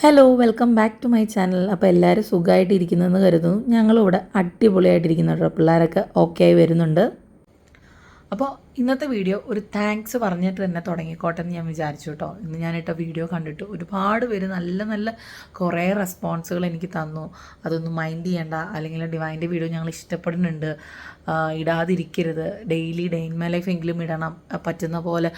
Hello welcome back to my channel അപ്പോൾ എല്ലാവരും സുഖമായിട്ടിരിക്കുന്നതെന്ന് കരുതുന്നു. ഞങ്ങളിവിടെ അടിപൊളിയായിട്ടിരിക്കുന്നു കേട്ടോ പിള്ളേരൊക്കെ ഓക്കെ ആയി വരുന്നുണ്ട്. അപ്പോൾ ഇന്നത്തെ വീഡിയോ ഒരു താങ്ക്സ് പറഞ്ഞിട്ട് തന്നെ തുടങ്ങിക്കോട്ടെ എന്ന് ഞാൻ വിചാരിച്ചു കേട്ടോ. ഇന്ന് ഞാനിട്ട വീഡിയോ കണ്ടിട്ട് ഒരുപാട് പേര് നല്ല നല്ല കുറേ റെസ്പോൺസുകൾ എനിക്ക് തന്നു. അതൊന്നും മൈൻഡ് ചെയ്യണ്ട. അല്ലെങ്കിൽ ഡിവൈന്റെ വീഡിയോ ഞങ്ങൾ ഇഷ്ടപ്പെടുന്നുണ്ട്. ഇടാതിരിക്കരുത്. Daily day in my life എങ്കിലും ഇടണം. പറ്റുന്ന പോലെ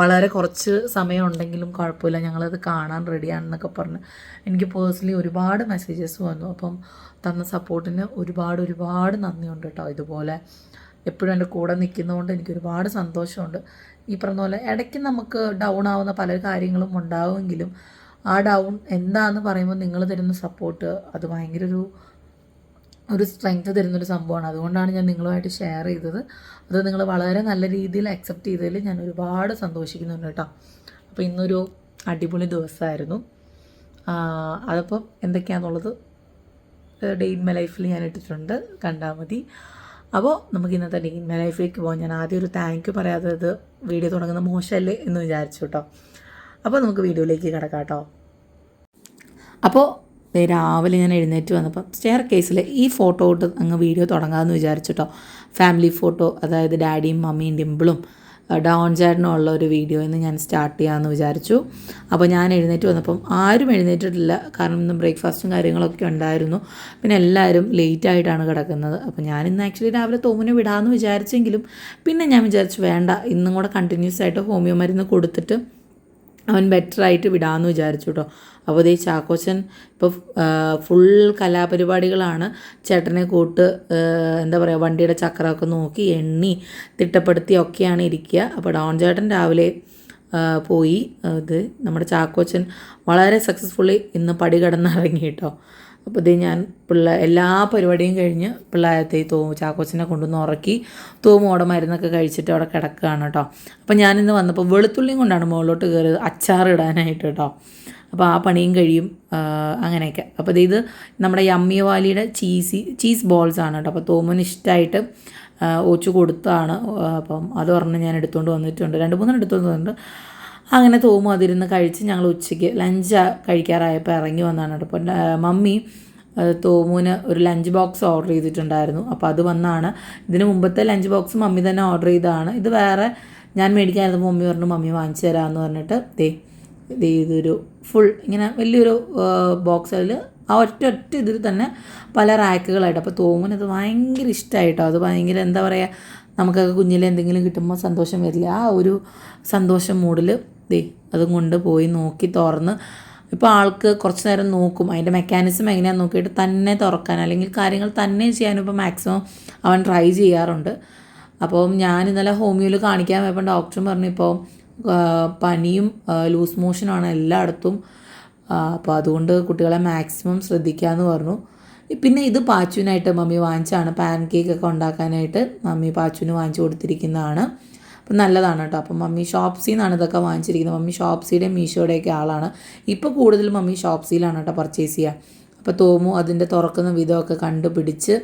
വളരെ കുറച്ച് സമയം ഉണ്ടെങ്കിലും കുഴപ്പമില്ല. ഞങ്ങളത് കാണാൻ റെഡിയാണെന്നൊക്കെ പറഞ്ഞ് എനിക്ക് പേഴ്സണലി ഒരുപാട് മെസ്സേജസ് വന്നു. അപ്പം തന്ന സപ്പോർട്ടിന് ഒരുപാട് ഒരുപാട് നന്ദിയുണ്ട് കേട്ടോ. ഇതുപോലെ എപ്പോഴും എന്റെ കൂടെ നിൽക്കുന്നതുകൊണ്ട് എനിക്ക് ഒരുപാട് സന്തോഷമുണ്ട്. ഈ പറഞ്ഞ പോലെ ഇടയ്ക്ക് നമുക്ക് ഡൗൺ ആവുന്ന പല കാര്യങ്ങളും ഉണ്ടാവുമെങ്കിലും ആ ഡൗൺ എന്താണെന്ന് പറയുമ്പോൾ നിങ്ങൾ തരുന്ന സപ്പോർട്ട് അത് ഭയങ്കര ഒരു ഒരു സ്ട്രെങ്ത് തരുന്നൊരു സംഭവമാണ്. അതുകൊണ്ടാണ് ഞാൻ നിങ്ങളുമായിട്ട് ഷെയർ ചെയ്തത്. അത് നിങ്ങൾ വളരെ നല്ല രീതിയിൽ അക്സെപ്റ്റ് ചെയ്തതിൽ ഞാൻ ഒരുപാട് സന്തോഷിക്കുന്നുണ്ട് കേട്ടോ. അപ്പോൾ ഇന്നൊരു അടിപൊളി ദിവസമായിരുന്നു. അതപ്പം എന്തൊക്കെയാണെന്നുള്ളത് ഡേ ഇൻ മൈ ലൈഫിൽ ഞാൻ ഇട്ടിട്ടുണ്ട്. കണ്ടാൽ മതി. അപ്പോൾ നമുക്ക് ഇന്നത്തെ ഡേ ഇൻ മൈ ലൈഫിലേക്ക് പോകാം ഞാൻ ആദ്യം ഒരു താങ്ക് യു പറയാത്തത് വീഡിയോ തുടങ്ങുന്ന മോശമല്ലേ എന്ന് വിചാരിച്ചു കേട്ടോ അപ്പോൾ നമുക്ക് വീഡിയോയിലേക്ക് കിടക്കാം കേട്ടോ അപ്പോൾ രാവിലെ ഞാൻ എഴുന്നേറ്റ് വന്നപ്പോൾ സ്റ്റെയർ കേസിൽ ഈ ഫോട്ടോ ഇട്ട് അങ്ങ് വീഡിയോ തുടങ്ങാമെന്ന് വിചാരിച്ചിട്ടോ ഫാമിലി ഫോട്ടോ അതായത് ഡാഡിയും മമ്മിയും ഡിമ്പിളും ഡോൺ ചേട്ടനും ഉള്ള ഒരു വീഡിയോ ഇന്ന് ഞാൻ സ്റ്റാർട്ട് ചെയ്യാമെന്ന് വിചാരിച്ചു. അപ്പോൾ ഞാൻ എഴുന്നേറ്റ് വന്നപ്പം ആരും എഴുന്നേറ്റിട്ടില്ല. കാരണം ഇന്ന് ബ്രേക്ക്ഫാസ്റ്റും കാര്യങ്ങളൊക്കെ ഉണ്ടായിരുന്നു. പിന്നെ എല്ലാവരും ലേറ്റ് ആയിട്ടാണ് കിടക്കുന്നത്. അപ്പോൾ ഞാൻ ഇന്ന് ആക്ച്വലി രാവിലെ തോമിനെ വിടാമെന്ന് വിചാരിച്ചെങ്കിലും പിന്നെ ഞാൻ വിചാരിച്ചു വേണ്ട ഇന്നും കൂടെ കണ്ടിന്യൂസ് ആയിട്ട് ഹോമിയോ മരുന്ന് കൊടുത്തിട്ട് അവൻ ബെറ്ററായിട്ട് വിടാമെന്ന് വിചാരിച്ചു കേട്ടോ അപ്പോൾ ഈ ചാക്കോച്ചൻ ഇപ്പോൾ ഫുൾ കലാപരിപാടികളാണ് ചേട്ടനെ കൂട്ട് എന്താ പറയുക വണ്ടിയുടെ ചക്രമൊക്കെ നോക്കി എണ്ണി തിട്ടപ്പെടുത്തി ഒക്കെയാണ് ഇരിക്കുക. അപ്പോൾ ഡോൺ ചേട്ടൻ രാവിലെ പോയി. ഇത് നമ്മുടെ ചാക്കോച്ചൻ വളരെ സക്സസ്ഫുള്ളി ഇന്ന് പടി കടന്നിറങ്ങി കേട്ടോ. അപ്പോൾ ഇത് ഞാൻ പിള്ള എല്ലാ പരിപാടിയും കഴിഞ്ഞ് പിള്ളേരത്തെ തോ ചാക്കോച്ചനെ കൊണ്ടുവന്ന് ഉറക്കി തൂമോടെ മരുന്നൊക്കെ കഴിച്ചിട്ട് അവിടെ കിടക്കുകയാണ് കേട്ടോ. അപ്പോൾ ഞാനിന്ന് വന്നപ്പോൾ വെളുത്തുള്ളിയും കൊണ്ടാണ് മുകളിലോട്ട് കയറിയത് അച്ചാർ ഇടാനായിട്ട് കേട്ടോ. അപ്പോൾ ആ പണിയും കഴിയും അങ്ങനെയൊക്കെ. അപ്പോൾ ഇത് നമ്മുടെ യമ്മി വാലിയുടെ ചീസി ചീസ് ബോൾസ് ആണ് കേട്ടോ. അപ്പോൾ തൂമന് ഇഷ്ടമായിട്ട് ഓച്ചു കൊടുത്താണ്. അപ്പം അത് പറഞ്ഞ് ഞാൻ എടുത്തുകൊണ്ട് വന്നിട്ടുണ്ട്. രണ്ട് മൂന്നെണ്ണം എടുത്തുകൊണ്ട് വന്നിട്ടുണ്ട്. അങ്ങനെ തോമു അതിരുന്ന് കഴിച്ച് ഞങ്ങൾ ഉച്ചയ്ക്ക് ലഞ്ച് കഴിക്കാറായപ്പോൾ ഇറങ്ങി വന്നാണ് അപ്പോൾ മമ്മി തോമുവിന് ഒരു ലഞ്ച് ബോക്സ് ഓർഡർ ചെയ്തിട്ടുണ്ടായിരുന്നു. അപ്പോൾ അത് വന്നാണ്. ഇതിന് മുമ്പത്തെ ലഞ്ച് ബോക്സ് മമ്മി തന്നെ ഓർഡർ ചെയ്തതാണ്. ഇത് വേറെ ഞാൻ മേടിക്കാനായിരുന്നു. മമ്മി പറഞ്ഞു മമ്മി വാങ്ങിച്ചു തരാമെന്ന് പറഞ്ഞിട്ട് ദേ ഇതൊരു ഫുൾ ഇങ്ങനെ വലിയൊരു ബോക്സ് അതിൽ ആ ഒറ്റ ഒറ്റ ഇതിൽ തന്നെ പല റാക്കുകളായിട്ട്. അപ്പോൾ തോമുന് അത് ഭയങ്കര ഇഷ്ടമായിട്ടോ അത് ഭയങ്കര എന്താ പറയുക നമുക്കൊക്കെ കുഞ്ഞിലെ എന്തെങ്കിലും കിട്ടുമ്പോൾ സന്തോഷം വരില്ല? ആ ഒരു സന്തോഷം മൂഡിൽ ദേ അതും കൊണ്ട് പോയി നോക്കി തുറന്ന് ഇപ്പോൾ ആൾക്ക് കുറച്ച് നേരം നോക്കും. അതിന്റെ മെക്കാനിസം എങ്ങനെയാണെന്ന് നോക്കിയിട്ട് തന്നെ തുറക്കാൻ അല്ലെങ്കിൽ കാര്യങ്ങൾ തന്നെ ചെയ്യാനും ഇപ്പോൾ മാക്സിമം അവൻ ട്രൈ ചെയ്യാറുണ്ട്. അപ്പോൾ ഞാൻ ഇന്നലെ ഹോമിയോയിൽ കാണിക്കാൻ പോയപ്പോൾ ഡോക്ടറും പറഞ്ഞു ഇപ്പോൾ പനിയും ലൂസ് മോഷനാണ് എല്ലായിടത്തും അപ്പോൾ അതുകൊണ്ട് കുട്ടികളെ മാക്സിമം ശ്രദ്ധിക്കാമെന്ന് പറഞ്ഞു. പിന്നെ ഇത് പാച്ചുവിനായിട്ട് മമ്മി വാങ്ങിച്ചാണ് പാൻ കേക്ക് ഒക്കെ ഉണ്ടാക്കാനായിട്ട് മമ്മി പാച്ചുവിന് വാങ്ങിച്ചു കൊടുത്തിരിക്കുന്നതാണ്. അപ്പം നല്ലതാണ് കേട്ടോ. അപ്പം മമ്മി ഷോപ്സിൽ നിന്നാണ് ഇതൊക്കെ വാങ്ങിച്ചിരിക്കുന്നത്. മമ്മി ഷോപ്സിയുടെയും മീഷോയുടെയൊക്കെ ആളാണ്. ഇപ്പോൾ കൂടുതലും മമ്മി ഷോപ്സിയിലാണ് കേട്ടോ പർച്ചേസ് ചെയ്യുക. അപ്പോൾ തോമു അതിന്റെ തുറക്കുന്ന വിധമൊക്കെ കണ്ടുപിടിച്ച്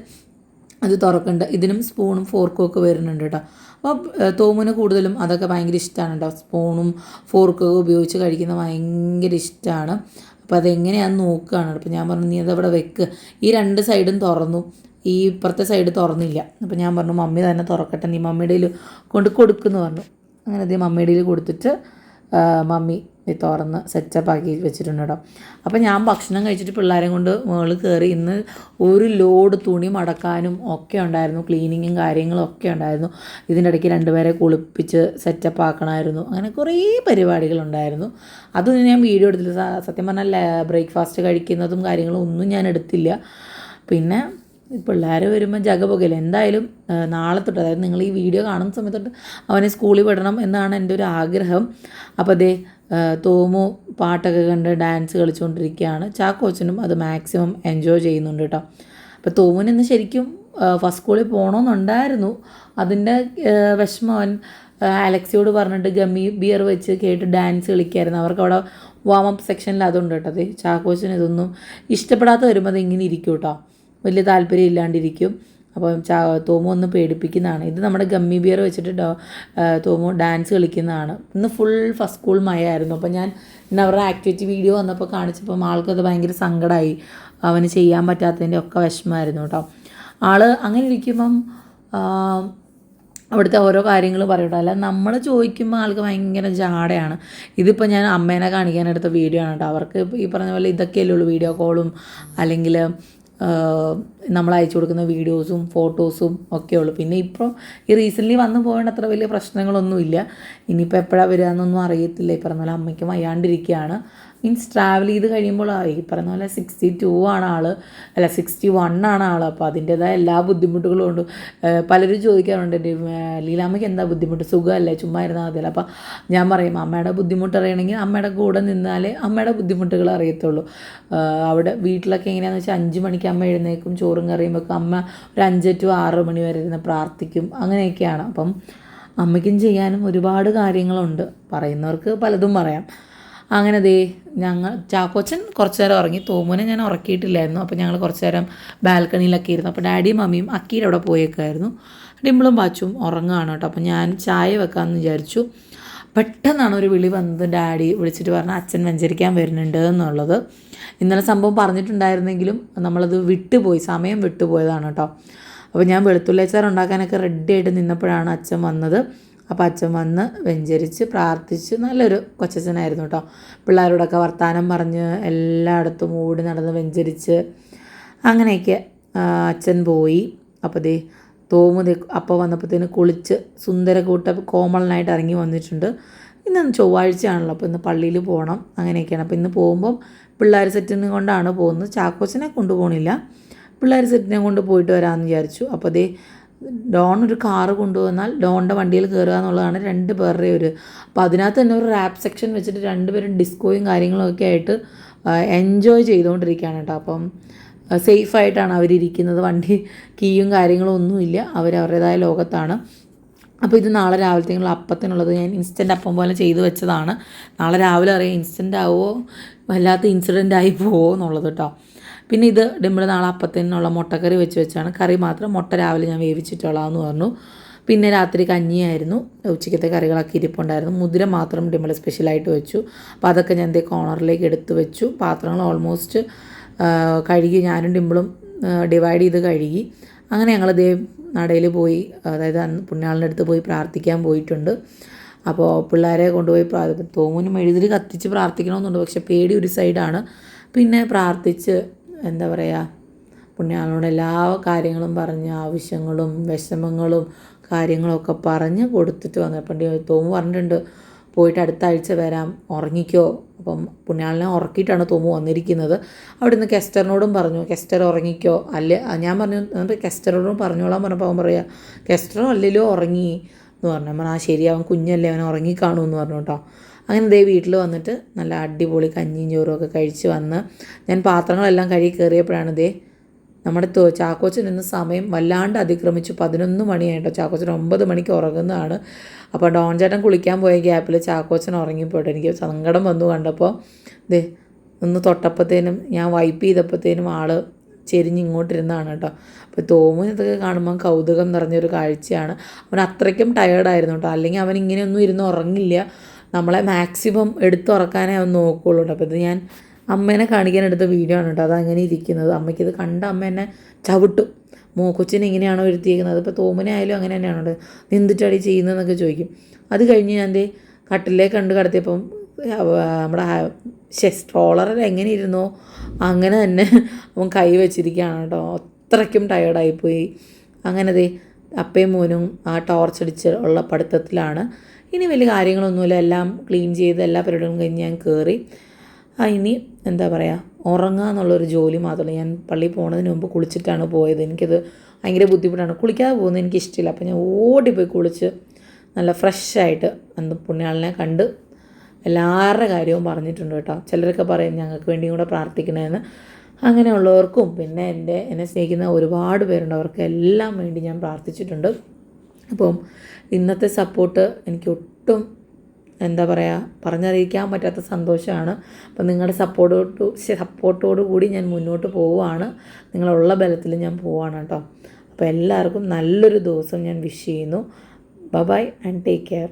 അത് തുറക്കണ്ട. ഇതിനും സ്പൂണും ഫോർക്കും ഒക്കെ വരുന്നുണ്ട് കേട്ടോ അപ്പോൾ തോമുന് കൂടുതലും അതൊക്കെ ഭയങ്കര ഇഷ്ടമാണ് കേട്ടോ സ്പൂണും ഫോർക്കും ഒക്കെ ഉപയോഗിച്ച് കഴിക്കുന്നത് ഭയങ്കര ഇഷ്ടമാണ് അപ്പോൾ അതെങ്ങനെയാണെന്ന് നോക്കുകയാണ് അപ്പോൾ ഞാൻ പറഞ്ഞു നീ അതവിടെ വെക്ക്. ഈ രണ്ട് സൈഡും തുറന്നു. ഈ ഇപ്പുറത്തെ സൈഡ് തുറന്നില്ല. അപ്പോൾ ഞാൻ പറഞ്ഞു മമ്മി തന്നെ തുറക്കട്ടെ. നീ മമ്മിയുടെ കൊണ്ട് കൊടുക്കുമെന്ന് പറഞ്ഞു. അങ്ങനെ അതേ മമ്മിയുടെ കൊടുത്തിട്ട് മമ്മി ഇത് തുറന്ന് സെറ്റപ്പ് ആക്കി വെച്ചിട്ടുണ്ട് കേട്ടോ അപ്പോൾ ഞാൻ ഭക്ഷണം കഴിച്ചിട്ട് പിള്ളേരെ കൊണ്ട് മുകളിൽ കയറി ഇന്ന് ഒരു ലോഡ് തുണി മടക്കാനും ഒക്കെ ഉണ്ടായിരുന്നു. ക്ലീനിങ്ങും കാര്യങ്ങളും ഒക്കെ ഉണ്ടായിരുന്നു. ഇതിന്റെ ഇടയ്ക്ക് രണ്ടുപേരെ കുളിപ്പിച്ച് സെറ്റപ്പ് ആക്കണമായിരുന്നു. അങ്ങനെ കുറേ പരിപാടികളുണ്ടായിരുന്നു അതൊന്നും ഞാൻ വീഡിയോ എടുത്തില്ല. സത്യം പറഞ്ഞാൽ ബ്രേക്ക്ഫാസ്റ്റ് കഴിക്കുന്നതും കാര്യങ്ങളും ഒന്നും ഞാൻ എടുത്തില്ല. പിന്നെ പിള്ളേർ വരുമ്പോൾ ജഗപൊകയില്ല എന്തായാലും നാളെ തൊട്ട് അതായത് നിങ്ങൾ ഈ വീഡിയോ കാണുന്ന സമയത്തൊട്ട് അവനെ സ്കൂളിൽ വിടണം എന്നാണ് എന്റെ ഒരു ആഗ്രഹം. അപ്പോൾ അതേ തോമു പാട്ടൊക്കെ കണ്ട് ഡാൻസ് കളിച്ചുകൊണ്ടിരിക്കുകയാണ് ചാക്കോച്ചനും അത് മാക്സിമം എൻജോയ് ചെയ്യുന്നുണ്ട് കേട്ടോ. അപ്പോൾ തോമുനിന്ന് ശരിക്കും ഫസ്റ്റ് സ്കൂളിൽ പോകണമെന്നുണ്ടായിരുന്നു അതിന്റെ വിഷമം അവൻ അലക്സിയോട് പറഞ്ഞിട്ട് ഗമ്മി ബിയർ വെച്ച് കേട്ട് ഡാൻസ് കളിക്കായിരുന്നു. അവർക്ക് അവിടെ വാം അപ്പ് സെക്ഷനിൽ അതുണ്ട് കേട്ടോ. അതെ ചാക്കോച്ചന് ഇതൊന്നും ഇഷ്ടപ്പെടാത്ത വരുമ്പോൾ അത് ഇങ്ങനെ ഇരിക്കും കേട്ടോ. വലിയ താല്പര്യം ഇല്ലാണ്ടിരിക്കും. അപ്പോൾ ചാ തോമു ഒന്ന് പേടിപ്പിക്കുന്നതാണ്. ഇത് നമ്മുടെ ഗമ്മി ബിയർ വെച്ചിട്ട് ഡോ തോമു ഡാൻസ് കളിക്കുന്നതാണ്. ഇന്ന് ഫുൾ ഫസ്റ്റ് സ്കൂൾ മഴയായിരുന്നു. അപ്പോൾ ഞാൻ ഇന്ന് അവരുടെ ആക്ടിവിറ്റി വീഡിയോ വന്നപ്പോൾ കാണിച്ചപ്പം ആൾക്കത് ഭയങ്കര സങ്കടമായി അവന് ചെയ്യാൻ പറ്റാത്തതിന്റെ ഒക്കെ വിഷമമായിരുന്നു കേട്ടോ. ആൾ അങ്ങനെ ഇരിക്കുമ്പം അവിടുത്തെ ഓരോ കാര്യങ്ങൾ പറയട്ടോ. അല്ല നമ്മൾ ചോദിക്കുമ്പോൾ ആൾക്ക് ഭയങ്കര ജാടയാണ്. ഇതിപ്പോൾ ഞാൻ അമ്മേനെ കാണിക്കാനെടുത്ത വീഡിയോ ആണ് കേട്ടോ. അവർക്ക് ഈ പറഞ്ഞ പോലെ ഇതൊക്കെയല്ലേ ഉള്ളൂ വീഡിയോ കോളും അല്ലെങ്കിൽ നമ്മൾ അയച്ചു കൊടുക്കുന്ന വീഡിയോസും ഫോട്ടോസും ഒക്കെ ഉള്ളൂ. പിന്നെ ഇപ്പോൾ ഈ റീസെന്റ്ലി വന്നു പോകേണ്ട അത്ര വലിയ പ്രശ്നങ്ങളൊന്നുമില്ല. ഇനിയിപ്പോൾ എപ്പോഴാണ് വരിക എന്നൊന്നും അറിയത്തില്ല. ഈ പറഞ്ഞ പോലെ അമ്മയ്ക്ക് വയ്യാണ്ടിരിക്കുകയാണ് മീൻസ് ട്രാവൽ ചെയ്ത് കഴിയുമ്പോൾ ഈ പറഞ്ഞ പോലെ സിക്സ്റ്റി ടു ആണ് ആൾ അല്ല സിക്സ്റ്റി വൺ ആണ് ആൾ അപ്പോൾ അതിന്റേതായ എല്ലാ ബുദ്ധിമുട്ടുകളും ഉണ്ട്. പലരും ചോദിക്കാറുണ്ട് "ഡി- ഏഹ് ലീലാമ്മയ്ക്ക് എന്താ ബുദ്ധിമുട്ട്? സുഖമല്ലേ? ചുമ്മാ ഇരുന്നാൽ മതിയല്ലോ. അപ്പോൾ ഞാൻ പറയും അമ്മയുടെ ബുദ്ധിമുട്ട് അറിയണമെങ്കിൽ അമ്മയുടെ കൂടെ നിന്നാലേ അമ്മയുടെ ബുദ്ധിമുട്ടുകൾ അറിയത്തുള്ളൂ. അവിടെ വീട്ടിലൊക്കെ എങ്ങനെയാണെന്ന് വെച്ചാൽ അഞ്ച് മണിക്ക് അമ്മ എഴുന്നേക്കും ചോറും കറിയും വെക്കും. അമ്മ ഒരു അഞ്ച് ടു ആറ് മണി വരെ ഇരുന്ന് പ്രാർത്ഥിക്കും. അങ്ങനെയൊക്കെയാണ്. അപ്പം അമ്മയ്ക്കും ചെയ്യാനും ഒരുപാട് കാര്യങ്ങളുണ്ട്. പറയുന്നവർക്ക് പലതും പറയാം. അങ്ങനെ ദേ ഞങ്ങൾ ചാക്കോച്ചൻ കുറച്ച് നേരം ഉറങ്ങി. തോമുനെ ഞാൻ ഉറക്കിയിട്ടില്ലായിരുന്നു. അപ്പോൾ ഞങ്ങൾ കുറച്ച് നേരം ബാൽക്കണിയിലൊക്കെ ഇരുന്നു. അപ്പോൾ ഡാഡിയും മമ്മിയും അക്കീടെ അവിടെ പോയേക്കായിരുന്നു. ഡിമ്പിളും വാച്ചും ഉറങ്ങുകയാണ് കേട്ടോ. അപ്പോൾ ഞാൻ ചായ വെക്കാമെന്ന് വിചാരിച്ചു. പെട്ടെന്നാണ് ഒരു വിളി വന്നത് ഡാഡി വിളിച്ചിട്ട് പറഞ്ഞ അച്ഛൻ വെഞ്ചരിക്കാൻ വരുന്നുണ്ട് എന്നുള്ളത്. ഇന്നലെ സംഭവം പറഞ്ഞിട്ടുണ്ടായിരുന്നെങ്കിലും നമ്മളത് വിട്ടുപോയി. സമയം വിട്ടുപോയതാണ് കേട്ടോ. അപ്പോൾ ഞാൻ വെളുത്തുള്ളി അച്ചാർ ഉണ്ടാക്കാനൊക്കെ റെഡി ആയിട്ട് നിന്നപ്പോഴാണ് അച്ഛൻ വന്നത്. അപ്പോൾ അച്ഛൻ വന്ന് വെഞ്ചരിച്ച് പ്രാർത്ഥിച്ച് നല്ലൊരു കൊച്ചച്ഛനായിരുന്നു കേട്ടോ പിള്ളേരോടൊക്കെ വർത്തമാനം പറഞ്ഞ് എല്ലായിടത്തും ഓടി നടന്ന് വെഞ്ചരിച്ച് അങ്ങനെയൊക്കെ അച്ഛൻ പോയി. അപ്പോൾ ദേ തോമു അപ്പോൾ വന്നപ്പോഴത്തേന് കുളിച്ച് സുന്ദരകൂട്ട കോമളനായിട്ട് ഇറങ്ങി വന്നിട്ടുണ്ട്. ഇന്ന് ചൊവ്വാഴ്ചയാണല്ലോ അപ്പോൾ ഇന്ന് പള്ളിയിൽ പോകണം അങ്ങനെയൊക്കെയാണ്. അപ്പോൾ ഇന്ന് പോകുമ്പം പിള്ളേർ സെറ്റിനെ കൊണ്ടാണ് പോകുന്നത്. ചാക്കോച്ചനെ കൊണ്ടുപോകണില്ല. പിള്ളേർ സെറ്റിനെ കൊണ്ട് പോയിട്ട് വരാമെന്ന് വിചാരിച്ചു. അപ്പോൾ ദേ ഡോൺ ഒരു കാറ് കൊണ്ടുവന്നാൽ ഡോണിന്റെ വണ്ടിയിൽ കയറുക എന്നുള്ളതാണ് രണ്ട് പേരുടെ ഒരു അപ്പോൾ അതിനകത്ത് തന്നെ ഒരു റാപ്പ് സെക്ഷൻ വെച്ചിട്ട് രണ്ടുപേരും ഡിസ്കോയും കാര്യങ്ങളൊക്കെ ആയിട്ട് എൻജോയ് ചെയ്തുകൊണ്ടിരിക്കുകയാണ് കേട്ടോ. അപ്പം സേഫായിട്ടാണ് അവരിയ്ക്കുന്നത് വണ്ടി കീയും കാര്യങ്ങളും ഒന്നുമില്ല അവർ അവരുടേതായ ലോകത്താണ്. അപ്പോൾ ഇത് നാളെ രാവിലത്തേക്കുള്ള അപ്പത്തിനുള്ളത് ഞാൻ ഇൻസ്റ്റന്റ് അപ്പം പോലെ ചെയ്തു വെച്ചതാണ്. നാളെ രാവിലെ അറിയാം ഇൻസ്റ്റന്റ് ആവുമോ വല്ലാത്ത ഇൻസിഡന്റ് ആയി പോവോ എന്നുള്ളത് കേട്ടോ. പിന്നെ ഇത് ഡിമ്പിൾ നാളെ അപ്പത്തിനുള്ള മുട്ടക്കറി വെച്ച് വെച്ചാണ്. കറി മാത്രം മുട്ട രാവിലെ ഞാൻ വേവിച്ചിട്ടുള്ളതെന്ന് പറഞ്ഞു. പിന്നെ രാത്രി കഞ്ഞിയായിരുന്നു. ഉച്ചയ്ക്കത്തെ കറികളൊക്കെ ഇരിപ്പുണ്ടായിരുന്നു. മുതിര മാത്രം ഡിമ്പിൾ സ്പെഷ്യലായിട്ട് വെച്ചു. അപ്പോൾ അതൊക്കെ ഞാൻ എന്തേ കോർണറിലേക്ക് എടുത്ത് വെച്ചു. പാത്രങ്ങൾ ഓൾമോസ്റ്റ് കഴുകി ഞാനും ഡിമ്പിളും ഡിവൈഡ് ചെയ്ത് കഴുകി. അങ്ങനെ ഞങ്ങൾ ദേ നടയിൽ പോയി അതായത് അന്ന് പുണ്യാളിന്റെ അടുത്ത് പോയി പ്രാർത്ഥിക്കാൻ പോയിട്ടുണ്ട്. അപ്പോൾ പിള്ളേരെ കൊണ്ടുപോയി തോമുനും എഴുതിൽ കത്തിച്ച് പ്രാർത്ഥിക്കണമെന്നുണ്ട്. പക്ഷെ പേടി ഒരു സൈഡാണ്. പിന്നെ പ്രാർത്ഥിച്ച് എന്താ പറയുക പുണ്യാളനോട് എല്ലാ കാര്യങ്ങളും പറഞ്ഞ് ആവശ്യങ്ങളും വിഷമങ്ങളും കാര്യങ്ങളൊക്കെ പറഞ്ഞ് കൊടുത്തിട്ട് വന്നു അപ്പം തോമു പറഞ്ഞിട്ടുണ്ട് പോയിട്ട് അടുത്ത ആഴ്ച വരാം ഉറങ്ങിക്കോ. അപ്പം പുണ്യാളിനെ ഉറക്കിയിട്ടാണ് തോമു വന്നിരിക്കുന്നത്. അവിടെ നിന്ന് കെസ്റ്ററിനോടും പറഞ്ഞു കെസ്റ്റർ ഉറങ്ങിക്കോ. അല്ലേ ഞാൻ പറഞ്ഞു എന്നിട്ട് കെസ്റ്ററോടും പറഞ്ഞോളാം പറഞ്ഞപ്പോൾ അവൻ പറയാ കെസ്റ്ററോ അല്ലല്ലോ ഉറങ്ങി എന്ന് പറഞ്ഞു. നമ്മൾ ആ ശരി അവൻ കുഞ്ഞല്ലേ അവൻ ഉറങ്ങി എന്ന് പറഞ്ഞു കേട്ടോ. അങ്ങനെ ദേ വീട്ടിൽ വന്നിട്ട് നല്ല അടിപൊളി കഞ്ഞിയും ചോറും ഒക്കെ കഴിച്ച് വന്ന് ഞാൻ പാത്രങ്ങളെല്ലാം കഴുകി കയറിയപ്പോഴാണ് ദേ നമ്മുടെ ചാക്കോച്ചൻ ഇന്ന് സമയം വല്ലാണ്ട് അതിക്രമിച്ചു. പതിനൊന്ന് മണിയായിട്ടോ. ചാക്കോച്ചൻ ഒമ്പത് മണിക്ക് ഉറങ്ങുന്നതാണ്. അപ്പോൾ ഡോൺ ചേട്ടൻ കുളിക്കാൻ പോയ ഗ്യാപ്പിൽ ചാക്കോച്ചൻ ഉറങ്ങിപ്പോട്ടെ എനിക്ക് സങ്കടം വന്നു കണ്ടപ്പോൾ ദേ ഒന്ന് തൊട്ടപ്പത്തേനും ഞാൻ വൈപ്പ് ചെയ്തപ്പോഴത്തേനും ആൾ ചെരിഞ്ഞ് ഇങ്ങോട്ടിരുന്നാണ് കേട്ടോ. അപ്പോൾ തോമു ഇതൊക്കെ കാണുമ്പോൾ കൗതുകം നിറഞ്ഞൊരു കാഴ്ചയാണ്. അവൻ അത്രയ്ക്കും ടയേർഡായിരുന്നു കേട്ടോ. അല്ലെങ്കിൽ അവൻ ഇങ്ങനെയൊന്നും ഇരുന്ന് ഉറങ്ങില്ല. നമ്മളെ മാക്സിമം എടുത്തുറക്കാനേ അവൻ നോക്കുകയുള്ളൂ അപ്പോൾ ഇത് ഞാൻ അമ്മേനെ കാണിക്കാൻ എടുത്ത വീഡിയോ ആണ് കേട്ടോ. അതങ്ങനെ ഇരിക്കുന്നത്. അമ്മയ്ക്കിത് കണ്ട അമ്മ എന്നെ ചവിട്ടും. മോ കൊച്ചിനെ ഇങ്ങനെയാണോ ഇരുത്തിയേക്കുന്നത്? ഇപ്പോൾ തോമനെ ആയാലും അങ്ങനെ തന്നെയാണോ നിന്നിട്ടടി ചെയ്യുന്നതെന്നൊക്കെ ചോദിക്കും. അത് കഴിഞ്ഞ് ഞാൻ എന്റെ കട്ടിലേക്ക് കണ്ട് കടത്തിയപ്പം നമ്മുടെ നമ്മുടെ സ്ട്രോളറിൽ എങ്ങനെ ഇരുന്നോ അങ്ങനെ തന്നെ അവൻ കൈ വെച്ചിരിക്കുകയാണ് കേട്ടോ. അത്രയ്ക്കും ടയേർഡായിപ്പോയി അങ്ങനെ ദേ അപ്പയും മോനും ആ ടോർച്ചടിച്ച് ഉള്ള പഠിത്തത്തിലാണ് ഇനി വലിയ കാര്യങ്ങളൊന്നുമില്ല. എല്ലാം ക്ലീൻ ചെയ്ത് എല്ലാ പരിപാടികളും കഴിഞ്ഞ് ഞാൻ കയറി ആ ഇനി എന്താ പറയുക ഉറങ്ങുക എന്നുള്ളൊരു ജോലി മാത്രമല്ല ഞാൻ പള്ളിയിൽ പോകുന്നതിന് മുമ്പ് കുളിച്ചിട്ടാണ് പോയത്. എനിക്കത് ഭയങ്കര ബുദ്ധിമുട്ടാണ്. കുളിക്കാതെ പോകുന്നത് എനിക്ക് ഇഷ്ടമില്ല അപ്പോൾ ഞാൻ ഓടിപ്പോയി കുളിച്ച് നല്ല ഫ്രഷായിട്ട് അന്ന് പുണ്യാളിനെ കണ്ട് എല്ലാവരുടെ കാര്യവും പറഞ്ഞിട്ടുണ്ട് കേട്ടോ. ചിലരൊക്കെ പറയും ഞങ്ങൾക്ക് വേണ്ടിയും കൂടെ പ്രാർത്ഥിക്കണമെന്ന് അങ്ങനെയുള്ളവർക്കും പിന്നെ എന്റെ എന്നെ സ്നേഹിക്കുന്ന ഒരുപാട് പേരുണ്ട്. അവർക്ക് എല്ലാം വേണ്ടി ഞാൻ പ്രാർത്ഥിച്ചിട്ടുണ്ട്. അപ്പം ഇന്നത്തെ സപ്പോർട്ട് എനിക്ക് ഒട്ടും എന്താ പറയുക പറഞ്ഞറിയിക്കാൻ പറ്റാത്ത സന്തോഷമാണ്. അപ്പം നിങ്ങളുടെ സപ്പോർട്ടോട്ട് സപ്പോർട്ടോടു കൂടി ഞാൻ മുന്നോട്ട് പോവുകയാണ്. നിങ്ങളുള്ള ബലത്തിൽ ഞാൻ പോവുകയാണ് കേട്ടോ. അപ്പോൾ എല്ലാവർക്കും നല്ലൊരു ദിവസം ഞാൻ വിഷ് ചെയ്യുന്നു. Bye and take care.